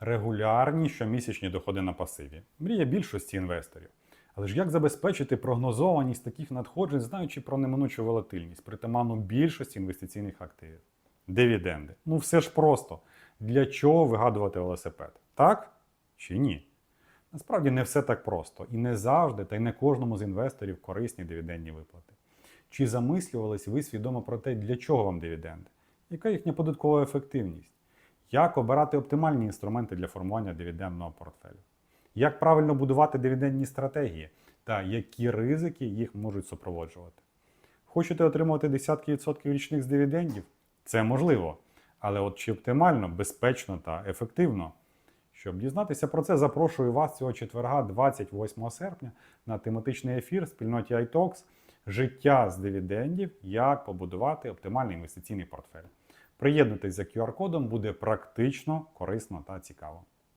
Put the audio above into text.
регулярні щомісячні доходи на пасиві. Мрія більшості інвесторів. Але ж як забезпечити прогнозованість таких надходжень, знаючи про неминучу волатильність, притаманну більшості інвестиційних активів? Дивіденди. Ну все ж просто. Для чого вигадувати велосипед? Так чи ні? Насправді не все так просто. І не завжди, та й не кожному з інвесторів корисні дивідендні виплати. Чи замислювались ви свідомо про те, для чого вам дивіденди? Яка їхня податкова ефективність? Як обирати оптимальні інструменти для формування дивідендного портфелю? Як правильно будувати дивідендні стратегії та які ризики їх можуть супроводжувати? Хочете отримувати десятки відсотків річних з дивідендів? Це можливо. Але от чи оптимально, безпечно та ефективно? Щоб дізнатися про це, запрошую вас цього четверга, 28 серпня, на тематичний ефір спільноті iTalks Життя з дивідендів. Як побудувати оптимальний інвестиційний портфель. Приєднуйтесь за QR-кодом, буде практично, корисно та цікаво.